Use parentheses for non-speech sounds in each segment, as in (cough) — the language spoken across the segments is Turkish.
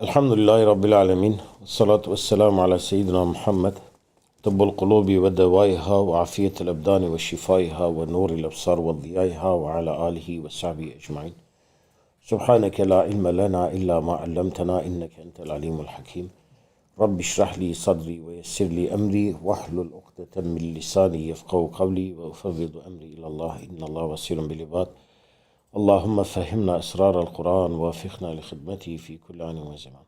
Elhamdülillahi Rabbil Alemin. Salatu ve selamu ala seyyidina Muhammed. Tıbbul kulubi ve devaiha ve afiyetel ebdani ve şifaiha ve nuril absar ve ziyaiha ve ala alihi ve sahbihi ecmain. Subhaneke la ilme lena illa ma allamtena inneke entel alimul hakim. Rabbi şrah li sadri ve yessir li emri ve ahlul ukdeten min lisani yefkavu esraral Kur'an ve afikna li hidmeti fi kulli anin ve zaman.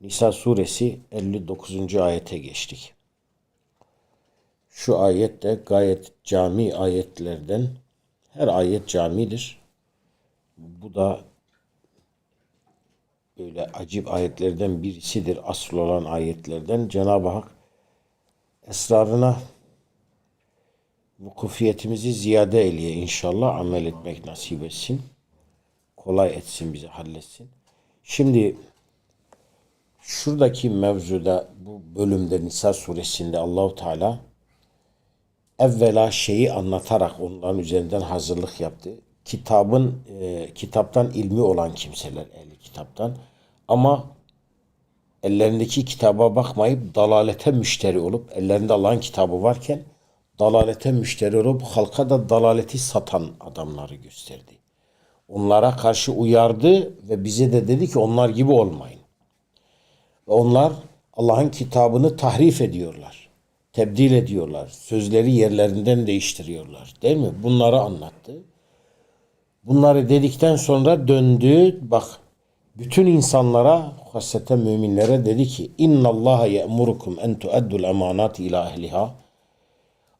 Nisa suresi 59. ayete geçtik. Şu ayet de gayet cami ayetlerden her ayet camidir. Bu da böyle acip ayetlerden birisidir. Asıl olan ayetlerden Cenab-ı Hak esrarına vukufiyetimizi ziyade eyleye inşallah amel etmek nasip etsin. Kolay etsin bize halletsin. Şimdi şuradaki mevzuda bu bölümde Nisa suresinde Allahu Teala evvela şeyi anlatarak onların üzerinden hazırlık yaptı. Kitabın e, kitaptan ilmi olan kimseler ehli kitaptan ama ellerindeki kitaba bakmayıp dalalete müşteri olup ellerinde Allah'ın kitabı varken dalalete müşteri olup halka da dalaleti satan adamları gösterdi. Onlara karşı uyardı ve bize de dedi ki onlar gibi olmayın. Ve onlar Allah'ın kitabını tahrif ediyorlar. Tebdil ediyorlar. Sözleri yerlerinden değiştiriyorlar. Değil mi? Bunları anlattı. Bunları dedikten sonra döndü. Bak bütün insanlara, hasreten müminlere dedi ki İnna Allaha ye'murukum en tu'addul emanati ila ehliha.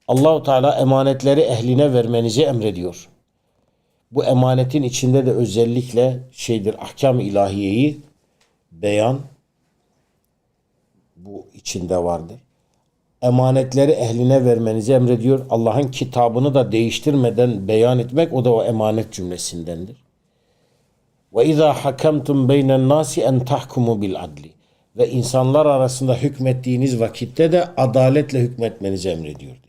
Allahu Teala emanetleri ehline vermenizi emrediyor. Bu emanetin içinde de özellikle şeydir ahkam ilahiyeyi beyan bu içinde vardır. Emanetleri ehline vermenizi emrediyor. Allah'ın kitabını da değiştirmeden beyan etmek o da o emanet cümlesindendir. Ve izâ hakemtum beynen nasi en tahkumu bil adli. Ve insanlar arasında hükmettiğiniz vakitte de adaletle hükmetmenizi emrediyor.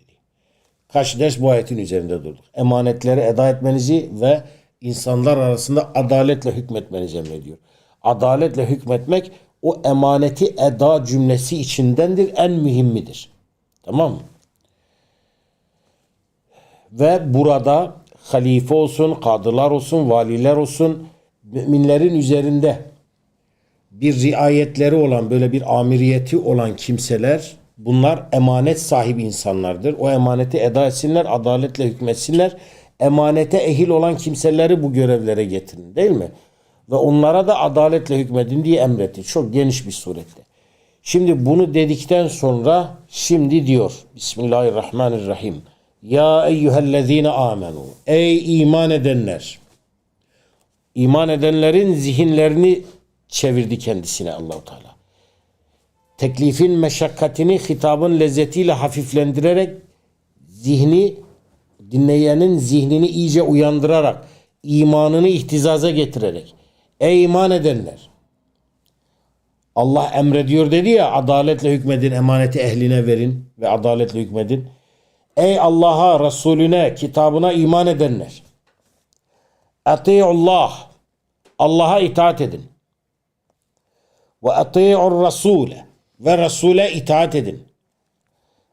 Kaç ders bu ayetin üzerinde durduk. Emanetleri eda etmenizi ve insanlar arasında adaletle hükmetmenizi emrediyor. Adaletle hükmetmek o emaneti eda cümlesi içindendir. En mühimmidir. Tamam mı? Ve burada halife olsun, kadılar olsun, valiler olsun, müminlerin üzerinde bir riayetleri olan, böyle bir amiriyeti olan kimseler, bunlar emanet sahibi insanlardır. O emaneti eda etsinler, adaletle hükmetsinler. Emanete ehil olan kimseleri bu görevlere getirin değil mi? Ve onlara da adaletle hükmedin diye emretti. Çok geniş bir surette. Şimdi bunu dedikten sonra şimdi diyor Bismillahirrahmanirrahim. Ya eyyühellezine amenu. Ey iman edenler. İman edenlerin zihinlerini çevirdi kendisine Allahu Teala. Teklifin meşakkatini hitabın lezzetiyle hafiflendirerek zihni dinleyenin zihnini iyice uyandırarak imanını ihtizaza getirerek ey iman edenler Allah emrediyor dedi ya adaletle hükmedin emaneti ehline verin ve adaletle hükmedin. Ey Allah'a, Resulüne, kitabına iman edenler. Ati'ullah. Allah'a itaat edin. Ve ati'ur Rasule. Ve Resul'e itaat edin.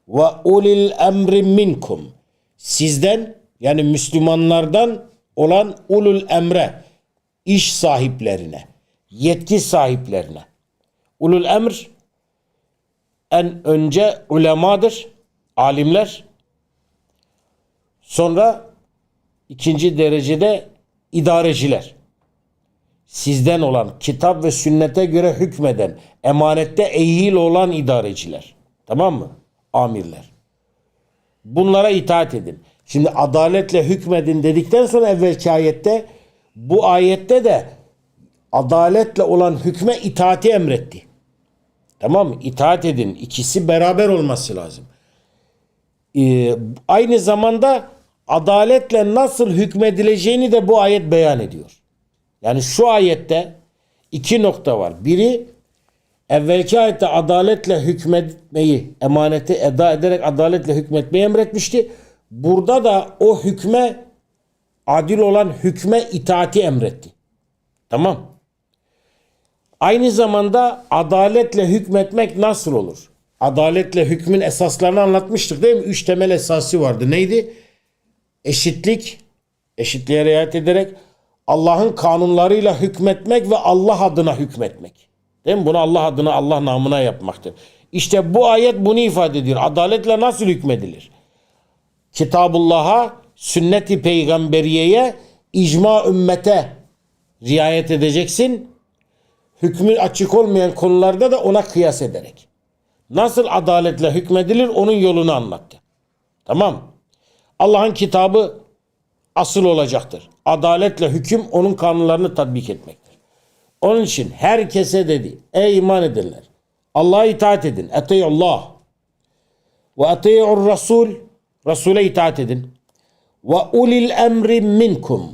Ve ulil emri minkum. Sizden yani Müslümanlardan olan ulul emre iş sahiplerine, yetki sahiplerine. Ulul emr en önce ulemadır, alimler. Sonra ikinci derecede idareciler. Sizden olan kitap ve sünnete göre hükmeden, emanette ehil olan idareciler. Tamam mı? Amirler. Bunlara itaat edin. Şimdi adaletle hükmedin dedikten sonra evvelki ayette bu ayette de adaletle olan hükme itaati emretti. Tamam mı? İtaat edin. İkisi beraber olması lazım. Ee, aynı zamanda adaletle nasıl hükmedileceğini de bu ayet beyan ediyor. Yani şu ayette iki nokta var. Biri evvelki ayette adaletle hükmetmeyi, emaneti eda ederek adaletle hükmetmeyi emretmişti. Burada da o hükme adil olan hükme itaati emretti. Tamam. Aynı zamanda adaletle hükmetmek nasıl olur? Adaletle hükmün esaslarını anlatmıştık değil mi? Üç temel esası vardı. Neydi? Eşitlik, eşitliğe riayet ederek Allah'ın kanunlarıyla hükmetmek ve Allah adına hükmetmek. Değil mi? Bunu Allah adına, Allah namına yapmaktır. İşte bu ayet bunu ifade ediyor. Adaletle nasıl hükmedilir? Kitabullah'a, sünnet-i peygamberiyeye, icma ümmete riayet edeceksin. Hükmü açık olmayan konularda da ona kıyas ederek. Nasıl adaletle hükmedilir onun yolunu anlattı. Tamam. Allah'ın kitabı asıl olacaktır. Adaletle hüküm onun kanunlarını tatbik etmektir. Onun için herkese dedi ey iman edenler Allah'a itaat edin. Eteyullah ve eteyur Rasul Resul'e itaat edin. Ve ulil emri minkum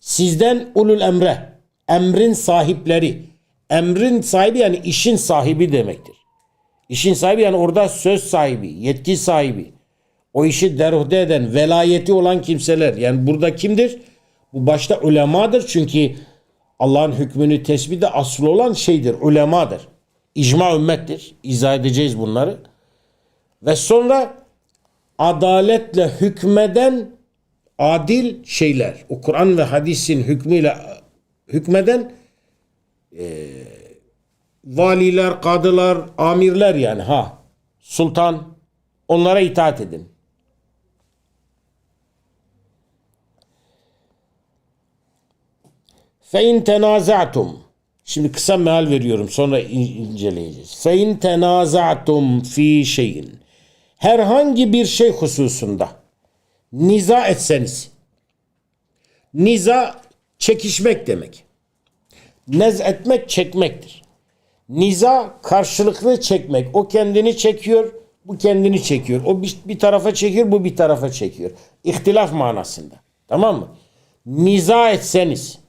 sizden ulul emre emrin sahipleri emrin sahibi yani işin sahibi demektir. İşin sahibi yani orada söz sahibi, yetki sahibi. O işi deruhde eden, velayeti olan kimseler. Yani burada kimdir? Bu başta ulemadır. Çünkü Allah'ın hükmünü tespide asıl olan şeydir. Ulemadır. İcma ümmettir. İzah edeceğiz bunları. Ve sonra adaletle hükmeden adil şeyler. O Kur'an ve hadisin hükmüyle hükmeden valiler, kadılar, amirler yani ha. Sultan onlara itaat edin. Fe in tenaza'tum Şimdi kısa meal veriyorum sonra in- inceleyeceğiz. Fe in tenaza'tum fi şeyin herhangi bir şey hususunda niza etseniz niza çekişmek demek. Nez etmek çekmektir. Niza karşılıklı çekmek. O kendini çekiyor, bu kendini çekiyor. O bir, bir tarafa çekiyor, bu bir tarafa çekiyor. İhtilaf manasında. Tamam mı? Niza etseniz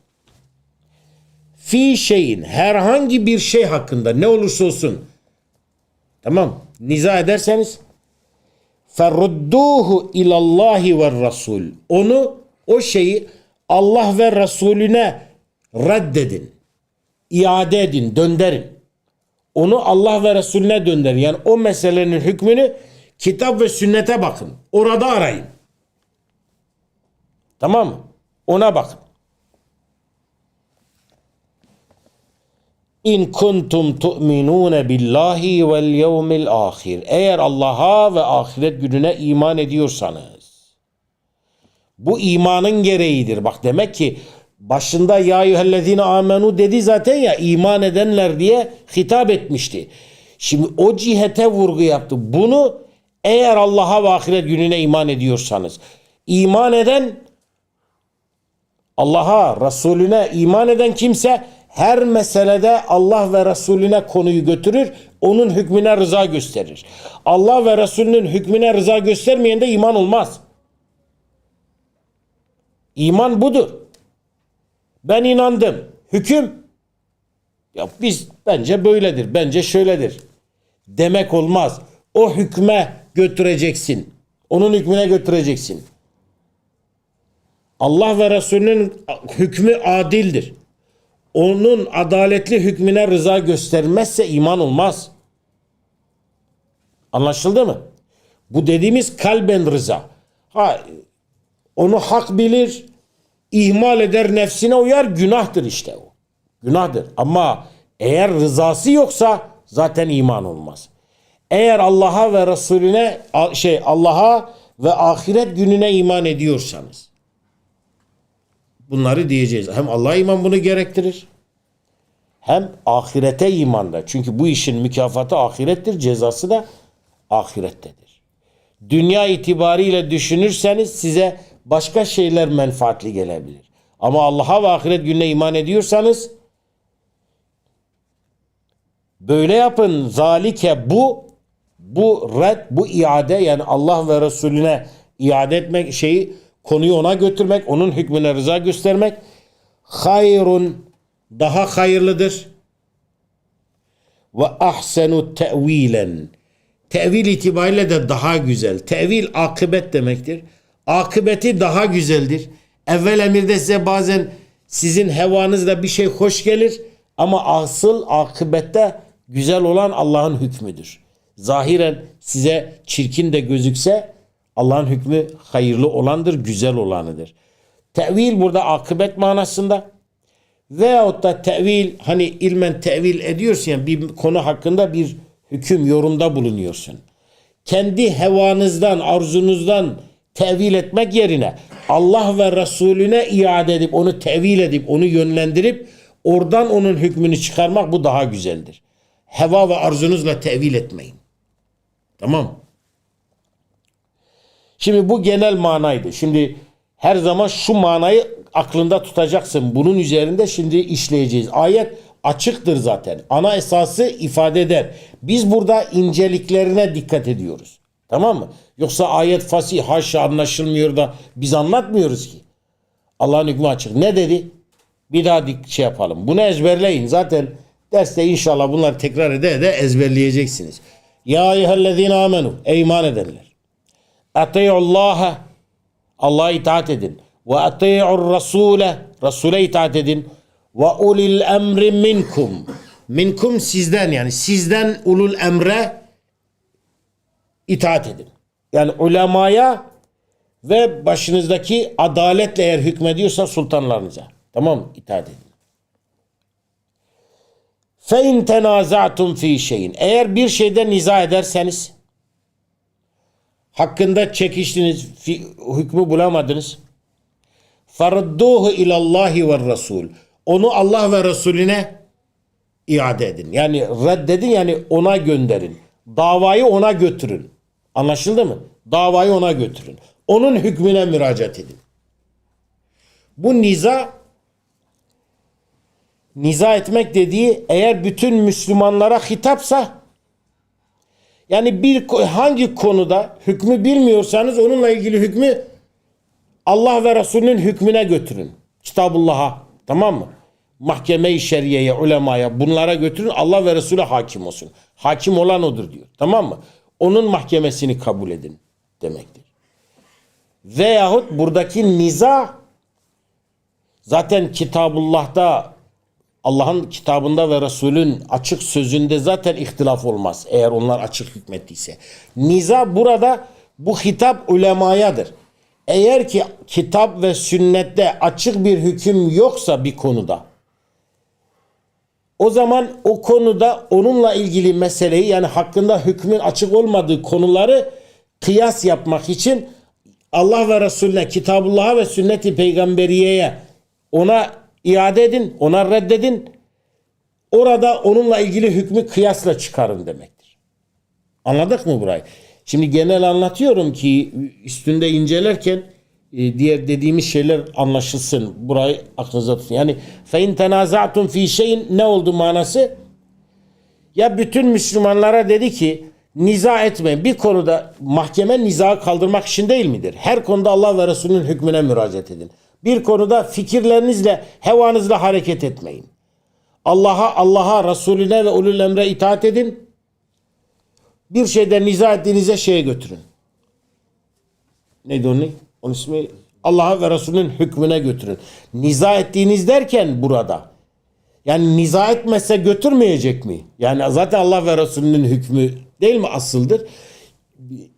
fi şeyin herhangi bir şey hakkında ne olursa olsun tamam niza ederseniz ferudduhu ilallahi ve rasul onu o şeyi Allah ve Resulüne reddedin iade edin döndürün. Onu Allah ve Resulüne döndürün. Yani o meselenin hükmünü kitap ve sünnete bakın. Orada arayın. Tamam mı? Ona bakın İn kuntum tu'minun billahi vel yevmil ahir. Eğer Allah'a ve ahiret gününe iman ediyorsanız. Bu imanın gereğidir. Bak demek ki başında ya eyyühellezine amenu dedi zaten ya iman edenler diye hitap etmişti. Şimdi o cihete vurgu yaptı. Bunu eğer Allah'a ve ahiret gününe iman ediyorsanız. iman eden Allah'a, Resulüne iman eden kimse her meselede Allah ve Resulüne konuyu götürür, onun hükmüne rıza gösterir. Allah ve Resulünün hükmüne rıza göstermeyen de iman olmaz. İman budur. Ben inandım. Hüküm ya biz bence böyledir, bence şöyledir. Demek olmaz. O hükme götüreceksin. Onun hükmüne götüreceksin. Allah ve Resulünün hükmü adildir. Onun adaletli hükmüne rıza göstermezse iman olmaz. Anlaşıldı mı? Bu dediğimiz kalben rıza. Ha, onu hak bilir, ihmal eder, nefsine uyar, günahtır işte o. Günahtır. Ama eğer rızası yoksa zaten iman olmaz. Eğer Allah'a ve Resulüne şey Allah'a ve ahiret gününe iman ediyorsanız bunları diyeceğiz. Hem Allah'a iman bunu gerektirir. Hem ahirete imanda. Çünkü bu işin mükafatı ahirettir, cezası da ahirettedir. Dünya itibariyle düşünürseniz size başka şeyler menfaatli gelebilir. Ama Allah'a ve ahiret gününe iman ediyorsanız böyle yapın. Zalike bu bu red, bu iade yani Allah ve Resulüne iade etmek şeyi konuyu ona götürmek, onun hükmüne rıza göstermek hayrun daha hayırlıdır. Ve ahsenu tevilen. Tevil itibariyle de daha güzel. Tevil akıbet demektir. Akıbeti daha güzeldir. Evvel emirde size bazen sizin hevanızda bir şey hoş gelir Ama asıl akıbette güzel olan Allah'ın hükmüdür. Zahiren size çirkin de gözükse Allah'ın hükmü hayırlı olandır, güzel olanıdır. Tevil burada akıbet manasında. Veyahut da tevil hani ilmen tevil ediyorsun yani bir konu hakkında bir hüküm yorumda bulunuyorsun. Kendi hevanızdan, arzunuzdan tevil etmek yerine Allah ve Resulüne iade edip onu tevil edip onu yönlendirip oradan onun hükmünü çıkarmak bu daha güzeldir. Heva ve arzunuzla tevil etmeyin. Tamam. Şimdi bu genel manaydı. Şimdi her zaman şu manayı aklında tutacaksın. Bunun üzerinde şimdi işleyeceğiz. Ayet açıktır zaten. Ana esası ifade eder. Biz burada inceliklerine dikkat ediyoruz. Tamam mı? Yoksa ayet fasih haşa anlaşılmıyor da biz anlatmıyoruz ki. Allah'ın hükmü açık. Ne dedi? Bir daha dik şey yapalım. Bunu ezberleyin. Zaten derste inşallah bunları tekrar ede ede ezberleyeceksiniz. Ya eyyühellezine amenu. Ey iman edenler. Ati'ullaha Allah'a itaat edin. Ve ati'ur rasule Rasule itaat edin. Ve ulil emri minkum. Minkum sizden yani sizden ulul emre itaat edin. Yani ulemaya ve başınızdaki adaletle eğer hükmediyorsa sultanlarınıza. Tamam mı? İtaat edin. Fe in tenaza'tum fi şeyin. Eğer bir şeyde niza ederseniz hakkında çekiştiniz, hükmü bulamadınız. Farudduhu ilallahi ve rasul. Onu Allah ve Resulüne iade edin. Yani reddedin yani ona gönderin. Davayı ona götürün. Anlaşıldı mı? Davayı ona götürün. Onun hükmüne müracaat edin. Bu niza niza etmek dediği eğer bütün Müslümanlara hitapsa yani bir hangi konuda hükmü bilmiyorsanız onunla ilgili hükmü Allah ve Resulünün hükmüne götürün. Kitabullah'a tamam mı? Mahkeme-i şeriyeye, ulemaya bunlara götürün. Allah ve Resulü hakim olsun. Hakim olan odur diyor. Tamam mı? Onun mahkemesini kabul edin demektir. Veyahut buradaki niza zaten Kitabullah'ta Allah'ın kitabında ve Resulün açık sözünde zaten ihtilaf olmaz. Eğer onlar açık hükmettiyse. Niza burada bu hitap ulemayadır. Eğer ki kitap ve sünnette açık bir hüküm yoksa bir konuda o zaman o konuda onunla ilgili meseleyi yani hakkında hükmün açık olmadığı konuları kıyas yapmak için Allah ve Resulüne, Kitabullah'a ve sünnet-i peygamberiyeye ona iade edin, ona reddedin. Orada onunla ilgili hükmü kıyasla çıkarın demektir. Anladık mı burayı? Şimdi genel anlatıyorum ki üstünde incelerken e, diğer dediğimiz şeyler anlaşılsın. Burayı aklınıza tutun. Yani fe in tenaza'tum fi şeyin ne oldu manası? Ya bütün Müslümanlara dedi ki niza etmeyin. Bir konuda mahkeme niza kaldırmak için değil midir? Her konuda Allah ve Resulünün hükmüne müracaat edin. Bir konuda fikirlerinizle, hevanızla hareket etmeyin. Allah'a, Allah'a, Resulüne ve ulul emre itaat edin. Bir şeyde niza ettiğinize şeye götürün. Neydi onun? Onun ismi Allah'a ve Resulünün hükmüne götürün. Niza ettiğiniz derken burada yani niza etmese götürmeyecek mi? Yani zaten Allah ve Resulünün hükmü değil mi asıldır?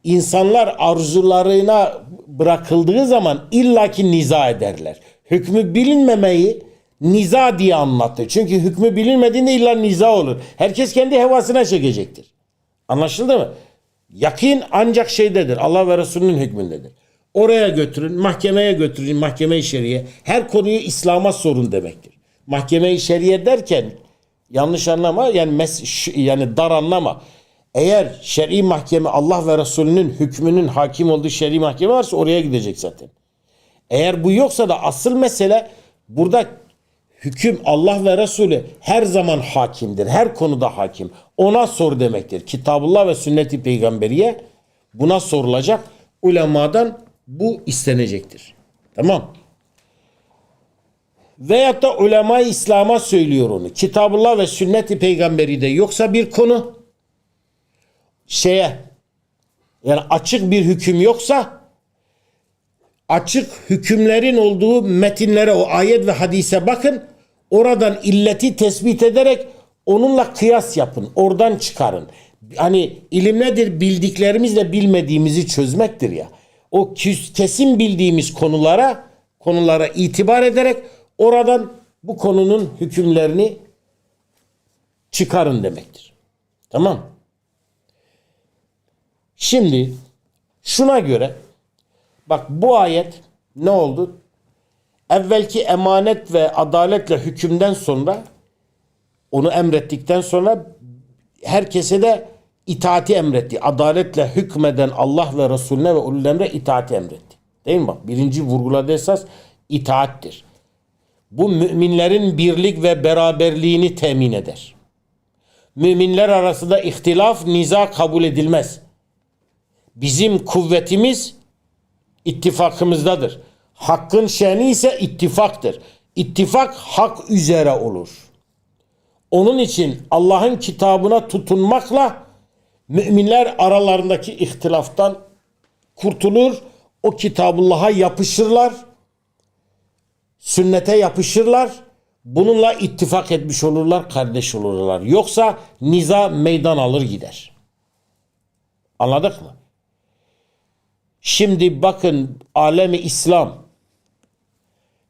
İnsanlar arzularına bırakıldığı zaman illaki niza ederler. Hükmü bilinmemeyi niza diye anlattı. Çünkü hükmü bilinmediğinde illa niza olur. Herkes kendi hevasına çekecektir. Anlaşıldı mı? Yakin ancak şeydedir. Allah ve Resulünün hükmündedir. Oraya götürün, mahkemeye götürün, mahkeme-i şeriye. Her konuyu İslam'a sorun demektir. Mahkeme-i şeriye derken yanlış anlama yani mes yani dar anlama. Eğer şer'i mahkeme Allah ve Resulünün hükmünün hakim olduğu şer'i mahkeme varsa oraya gidecek zaten. Eğer bu yoksa da asıl mesele burada hüküm Allah ve Resulü her zaman hakimdir. Her konuda hakim. Ona sor demektir. Kitabullah ve sünnet-i peygamberiye buna sorulacak. Ulemadan bu istenecektir. Tamam. Veyahut da ulema İslam'a söylüyor onu. Kitabullah ve sünnet-i peygamberi de yoksa bir konu şeye yani açık bir hüküm yoksa açık hükümlerin olduğu metinlere o ayet ve hadise bakın. Oradan illeti tespit ederek onunla kıyas yapın. Oradan çıkarın. Hani ilim nedir? Bildiklerimizle bilmediğimizi çözmektir ya. O kesin bildiğimiz konulara konulara itibar ederek oradan bu konunun hükümlerini çıkarın demektir. Tamam. Şimdi şuna göre bak bu ayet ne oldu? Evvelki emanet ve adaletle hükümden sonra onu emrettikten sonra herkese de itaati emretti. Adaletle hükmeden Allah ve Resulüne ve ulul emre itaati emretti. Değil mi bak? Birinci vurguladığı esas itaattir. Bu müminlerin birlik ve beraberliğini temin eder. Müminler arasında ihtilaf, niza kabul edilmez. Bizim kuvvetimiz ittifakımızdadır. Hakkın şeni ise ittifaktır. İttifak hak üzere olur. Onun için Allah'ın kitabına tutunmakla müminler aralarındaki ihtilaftan kurtulur. O kitabullah'a yapışırlar. Sünnete yapışırlar. Bununla ittifak etmiş olurlar, kardeş olurlar. Yoksa niza meydan alır gider. Anladık mı? Şimdi bakın alemi İslam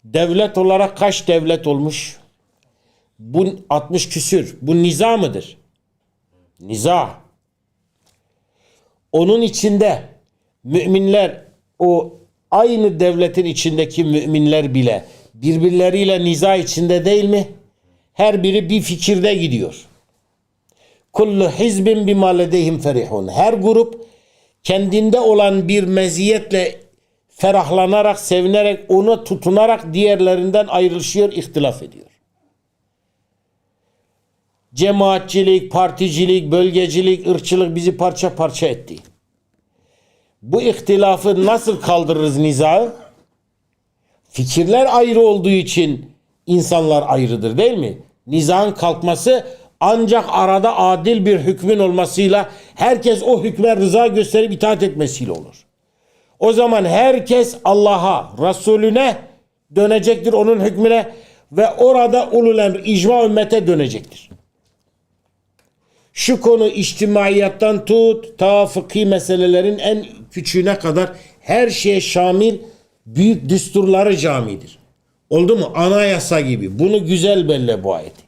devlet olarak kaç devlet olmuş? Bu 60 küsür. Bu niza mıdır? Niza. Onun içinde müminler o aynı devletin içindeki müminler bile birbirleriyle niza içinde değil mi? Her biri bir fikirde gidiyor. Kullu hizbin bima ledeyhim ferihun. Her grup kendinde olan bir meziyetle ferahlanarak, sevinerek, ona tutunarak diğerlerinden ayrılışıyor, ihtilaf ediyor. Cemaatçilik, particilik, bölgecilik, ırkçılık bizi parça parça etti. Bu ihtilafı nasıl kaldırırız nizağı? Fikirler ayrı olduğu için insanlar ayrıdır değil mi? Nizağın kalkması ancak arada adil bir hükmün olmasıyla herkes o hükme rıza gösterip itaat etmesiyle olur. O zaman herkes Allah'a, Resulüne dönecektir onun hükmüne ve orada ulul emr, icma ümmete dönecektir. Şu konu içtimaiyattan tut ta fıkhi meselelerin en küçüğüne kadar her şeye şamil büyük düsturları camidir. Oldu mu? Anayasa gibi. Bunu güzel belli bu ayeti.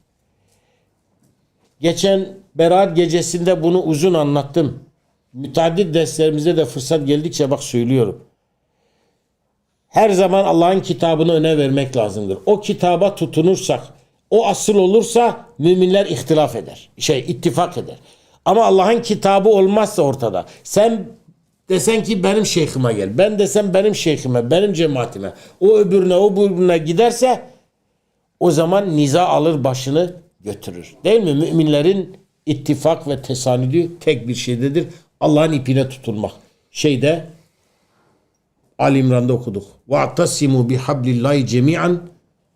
Geçen Berat gecesinde bunu uzun anlattım. Müteaddit derslerimizde de fırsat geldikçe bak söylüyorum. Her zaman Allah'ın kitabını öne vermek lazımdır. O kitaba tutunursak, o asıl olursa müminler ihtilaf eder. Şey ittifak eder. Ama Allah'ın kitabı olmazsa ortada. Sen desen ki benim şeyhime gel. Ben desem benim şeyhime, benim cemaatime. O öbürüne, o öbürüne giderse o zaman niza alır başını götürür. Değil mi? Müminlerin ittifak ve tesanüdü tek bir şeydedir. Allah'ın ipine tutulmak. Şeyde Ali İmran'da okuduk. وَاَعْتَصِمُوا بِحَبْلِ اللّٰهِ جَمِيعًا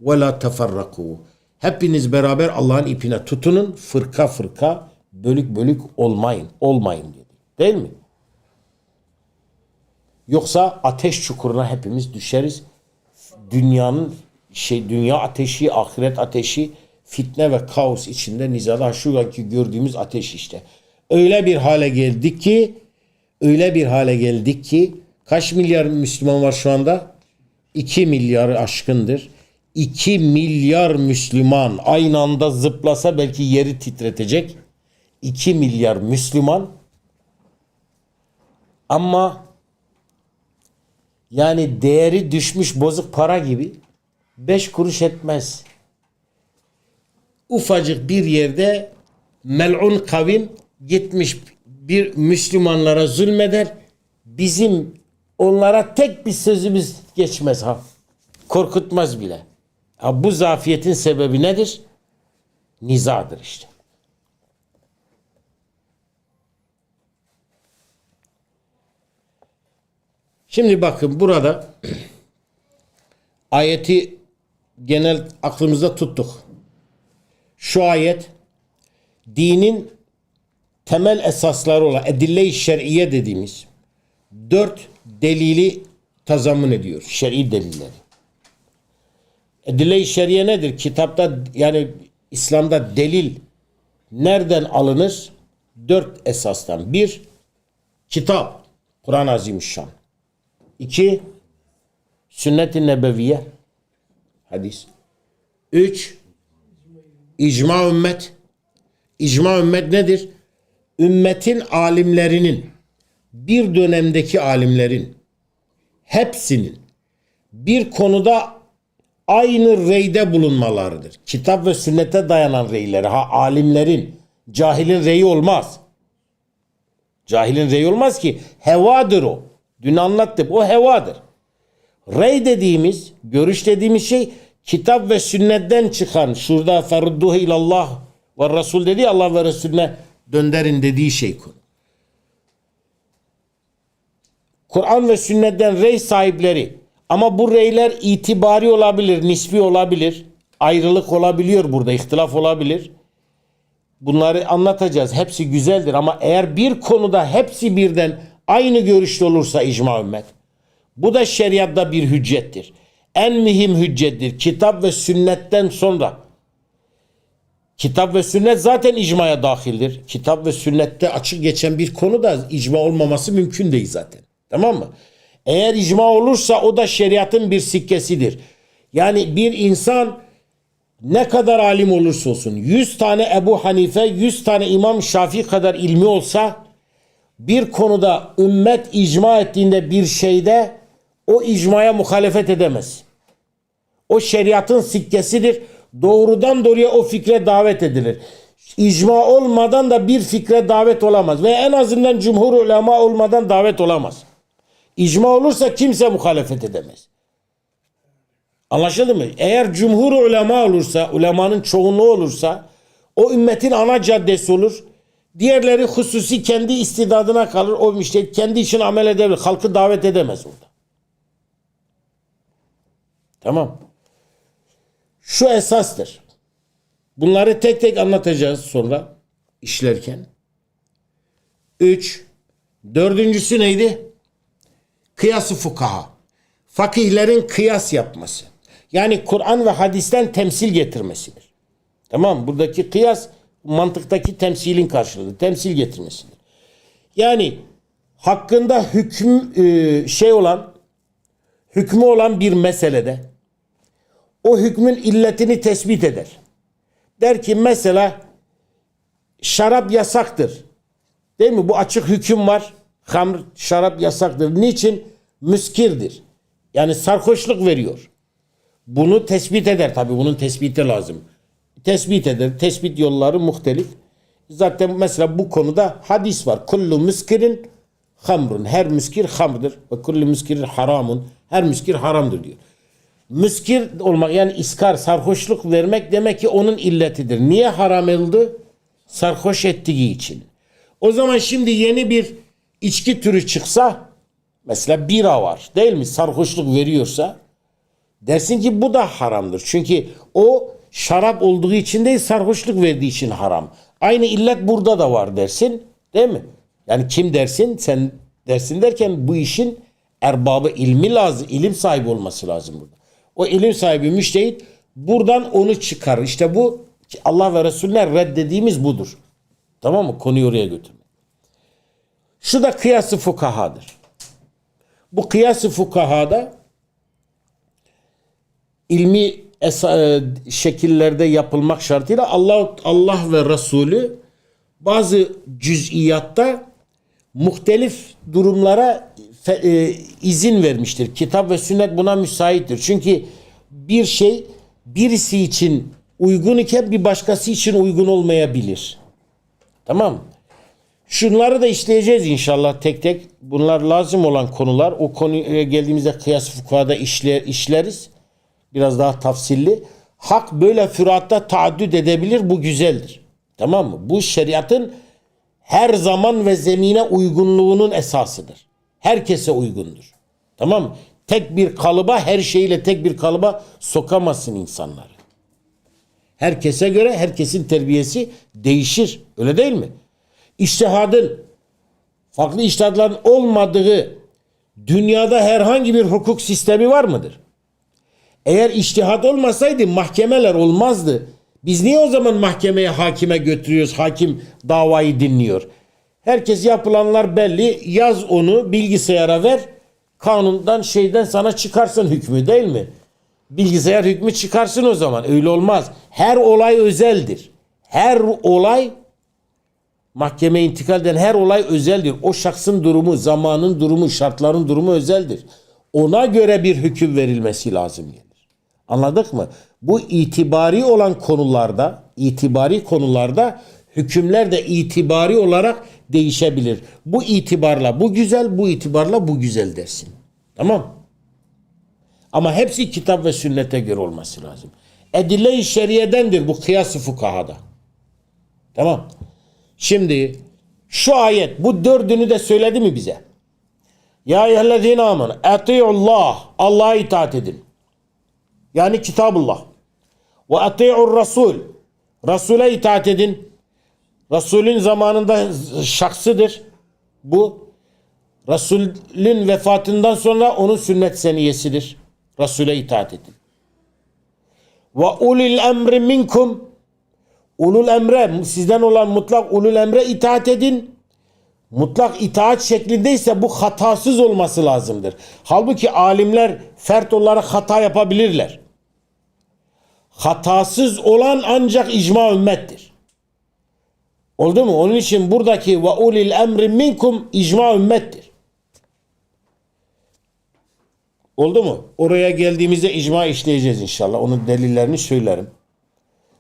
وَلَا تَفَرَّقُوا Hepiniz beraber Allah'ın ipine tutunun. Fırka fırka, bölük bölük olmayın. Olmayın dedi. Değil mi? Yoksa ateş çukuruna hepimiz düşeriz. Dünyanın şey dünya ateşi, ahiret ateşi, fitne ve kaos içinde nizada şu anki gördüğümüz ateş işte. Öyle bir hale geldik ki öyle bir hale geldik ki kaç milyar Müslüman var şu anda? 2 milyar aşkındır. 2 milyar Müslüman aynı anda zıplasa belki yeri titretecek. 2 milyar Müslüman ama yani değeri düşmüş bozuk para gibi 5 kuruş etmez. Ufacık bir yerde mel'un kavim gitmiş bir Müslümanlara zulmeder. Bizim onlara tek bir sözümüz geçmez ha. Korkutmaz bile. Ha, bu zafiyetin sebebi nedir? Nizadır işte. Şimdi bakın burada (clears throat) ayeti genel aklımızda tuttuk. Şu ayet dinin temel esasları olan edille-i şer'iye dediğimiz dört delili tazammun ediyor. Şer'i delilleri. Edile-i şeriye nedir? Kitapta yani İslam'da delil nereden alınır? Dört esastan. Bir, kitap. Kur'an-ı Azimüşşan. İki, sünnet-i nebeviye. Hadis. Üç, icma ümmet. İcma ümmet nedir? Ümmetin alimlerinin, bir dönemdeki alimlerin, hepsinin bir konuda aynı reyde bulunmalarıdır. Kitap ve sünnete dayanan reyleri. Ha alimlerin, cahilin reyi olmaz. Cahilin reyi olmaz ki. Hevadır o. Dün anlattım. O hevadır. Rey dediğimiz, görüş dediğimiz şey kitap ve sünnetten çıkan, şurada ferudduhu ilallah ve Resul dedi Allah ve Resulüne dönderin dediği şey konu. Kur'an ve sünnetten rey sahipleri ama bu reyler itibari olabilir, nispi olabilir. Ayrılık olabiliyor burada, ihtilaf olabilir. Bunları anlatacağız. Hepsi güzeldir ama eğer bir konuda hepsi birden aynı görüşte olursa icma ümmet. Bu da şeriatta bir hüccettir. En mühim hüccettir. Kitap ve sünnetten sonra. Kitap ve sünnet zaten icmaya dahildir. Kitap ve sünnette açık geçen bir konu da icma olmaması mümkün değil zaten. Tamam mı? Eğer icma olursa o da şeriatın bir sikkesidir. Yani bir insan ne kadar alim olursa olsun 100 tane Ebu Hanife 100 tane İmam Şafii kadar ilmi olsa bir konuda ümmet icma ettiğinde bir şeyde o icmaya muhalefet edemez. O şeriatın sikkesidir. Doğrudan doğruya o fikre davet edilir. İcma olmadan da bir fikre davet olamaz. Ve en azından cumhur ulema olmadan davet olamaz. İcma olursa kimse muhalefet edemez. Anlaşıldı mı? Eğer cumhur ulema olursa, ulemanın çoğunluğu olursa o ümmetin ana caddesi olur. Diğerleri hususi kendi istidadına kalır. O işte kendi için amel edebilir. Halkı davet edemez orada. Tamam. Şu esastır. Bunları tek tek anlatacağız sonra işlerken. Üç. Dördüncüsü neydi? Kıyası fukaha. Fakihlerin kıyas yapması. Yani Kur'an ve hadisten temsil getirmesidir. Tamam? Buradaki kıyas mantıktaki temsilin karşılığı. Temsil getirmesidir. Yani hakkında hüküm e, şey olan hükmü olan bir meselede o hükmün illetini tespit eder. Der ki mesela şarap yasaktır. Değil mi? Bu açık hüküm var. Hamr, şarap yasaktır. Niçin? Müskirdir. Yani sarhoşluk veriyor. Bunu tespit eder tabi. Bunun tespiti lazım. Tespit eder. Tespit yolları muhtelif. Zaten mesela bu konuda hadis var. Kullu müskirin hamrun. Her müskir hamrdır. Ve kullu müskirin haramun. Her müskir haramdır diyor. Müskir olmak yani iskar, sarhoşluk vermek demek ki onun illetidir. Niye haram edildi? Sarhoş ettiği için. O zaman şimdi yeni bir içki türü çıksa mesela bira var değil mi? Sarhoşluk veriyorsa dersin ki bu da haramdır. Çünkü o şarap olduğu için değil sarhoşluk verdiği için haram. Aynı illet burada da var dersin değil mi? Yani kim dersin? Sen dersin derken bu işin erbabı ilmi lazım, ilim sahibi olması lazım burada. O ilim sahibi müştehit buradan onu çıkar. İşte bu Allah ve Resulüne reddediğimiz budur. Tamam mı? Konuyu oraya götürmek. Şu da kıyası fukahadır. Bu kıyası fukahada ilmi e, şekillerde yapılmak şartıyla Allah Allah ve Resulü bazı cüz'iyatta muhtelif durumlara fe- e, izin vermiştir. Kitap ve sünnet buna müsaittir. Çünkü bir şey birisi için uygun iken bir başkası için uygun olmayabilir. Tamam? Şunları da işleyeceğiz inşallah tek tek. Bunlar lazım olan konular. O konuya geldiğimizde kıyas fukahada işler, işleriz. Biraz daha tafsilli. Hak böyle füratta taaddüt edebilir. Bu güzeldir. Tamam mı? Bu şeriatın her zaman ve zemine uygunluğunun esasıdır. Herkese uygundur. Tamam mı? Tek bir kalıba her şeyle tek bir kalıba sokamazsın insanları. Herkese göre herkesin terbiyesi değişir. Öyle değil mi? İçtihadın farklı içtihatların olmadığı dünyada herhangi bir hukuk sistemi var mıdır? Eğer iştihat olmasaydı mahkemeler olmazdı. Biz niye o zaman mahkemeye hakime götürüyoruz? Hakim davayı dinliyor. Herkes yapılanlar belli. Yaz onu bilgisayara ver. Kanundan şeyden sana çıkarsın hükmü değil mi? Bilgisayar hükmü çıkarsın o zaman. Öyle olmaz. Her olay özeldir. Her olay mahkemeye intikal eden her olay özeldir. O şahsın durumu, zamanın durumu, şartların durumu özeldir. Ona göre bir hüküm verilmesi lazım gelir. Anladık mı? Bu itibari olan konularda, itibari konularda hükümler de itibari olarak değişebilir. Bu itibarla bu güzel, bu itibarla bu güzel dersin. Tamam? Ama hepsi kitap ve sünnete göre olması lazım. Edille-i şeriyedendir bu kıyas-ı fukahada. Tamam. Şimdi şu ayet bu dördünü de söyledi mi bize? Ya eyyühellezine amenu eti'ullah Allah'a itaat edin. Yani kitabullah. Ve eti'ur rasul Resul'e itaat edin. Resulün zamanında şahsıdır. Bu Resulün vefatından sonra onun sünnet seniyesidir. Resul'e itaat edin. Ve ulil emri minkum ulul emre sizden olan mutlak ulul emre itaat edin. Mutlak itaat şeklindeyse bu hatasız olması lazımdır. Halbuki alimler fert olarak hata yapabilirler. Hatasız olan ancak icma ümmettir. Oldu mu? Onun için buradaki ve ulil emri minkum icma ümmettir. Oldu mu? Oraya geldiğimizde icma işleyeceğiz inşallah. Onun delillerini söylerim.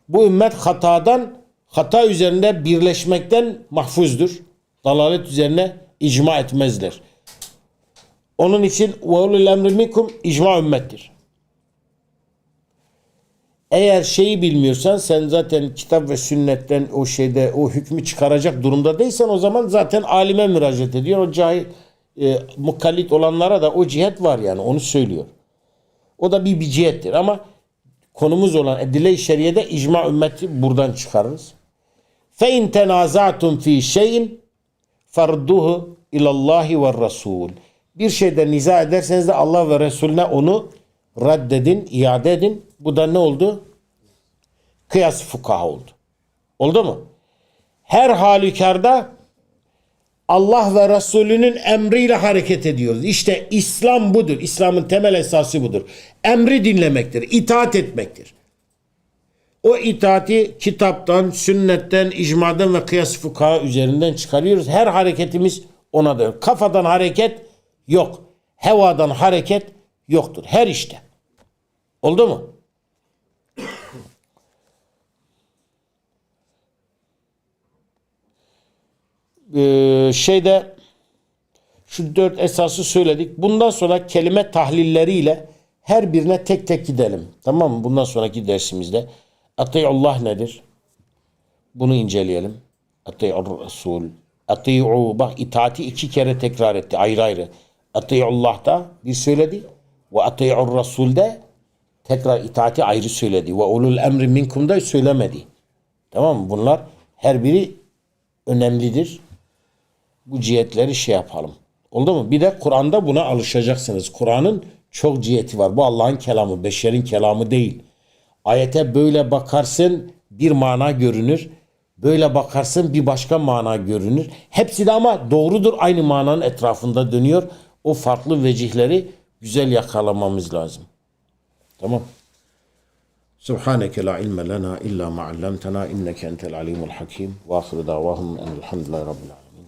Bu ümmet hatadan, hata üzerinde birleşmekten mahfuzdur. Dalalet üzerine icma etmezler. Onun için ve ulul emri minkum icma ümmettir. Eğer şeyi bilmiyorsan sen zaten kitap ve sünnetten o şeyde o hükmü çıkaracak durumda değilsen o zaman zaten alime müracaat ediyor. O cahil e, mukallit olanlara da o cihet var yani onu söylüyor. O da bir bir cihettir ama konumuz olan edile-i şeriyede icma ümmeti buradan çıkarırız. Fe in tenazatum fi şeyin farduhu ilallahi ve rasul. Bir şeyde niza ederseniz de Allah ve Resulüne onu reddedin, iade edin. Bu da ne oldu? Kıyas fukaha oldu. Oldu mu? Her halükarda Allah ve Resulünün emriyle hareket ediyoruz. İşte İslam budur. İslam'ın temel esası budur. Emri dinlemektir, itaat etmektir. O itaati kitaptan, sünnetten, icmadan ve kıyas fukaha üzerinden çıkarıyoruz. Her hareketimiz ona da. Kafadan hareket yok. Hevadan hareket yoktur. Her işte. Oldu mu? Ee, şeyde şu dört esası söyledik. Bundan sonra kelime tahlilleriyle her birine tek tek gidelim. Tamam mı? Bundan sonraki dersimizde. Allah nedir? Bunu inceleyelim. Ati'ur Resul. Ati'u bak itaati iki kere tekrar etti ayrı ayrı. Ati'ullah'ta bir söyledi. Ve ati'ur Resul'de tekrar itaati ayrı söyledi. Ve ulul emri minkum da söylemedi. Tamam mı? Bunlar her biri önemlidir. Bu cihetleri şey yapalım. Oldu mu? Bir de Kur'an'da buna alışacaksınız. Kur'an'ın çok ciheti var. Bu Allah'ın kelamı, beşerin kelamı değil. Ayete böyle bakarsın bir mana görünür. Böyle bakarsın bir başka mana görünür. Hepsi de ama doğrudur. Aynı mananın etrafında dönüyor. O farklı vecihleri güzel yakalamamız lazım. Tamam. Subhaneke la ilme lena illa ma allamtena inneke entel alimul hakim. Ve ahiru davahum enelhamdülillahi rabbil alemin.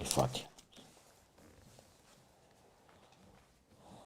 El Fatiha.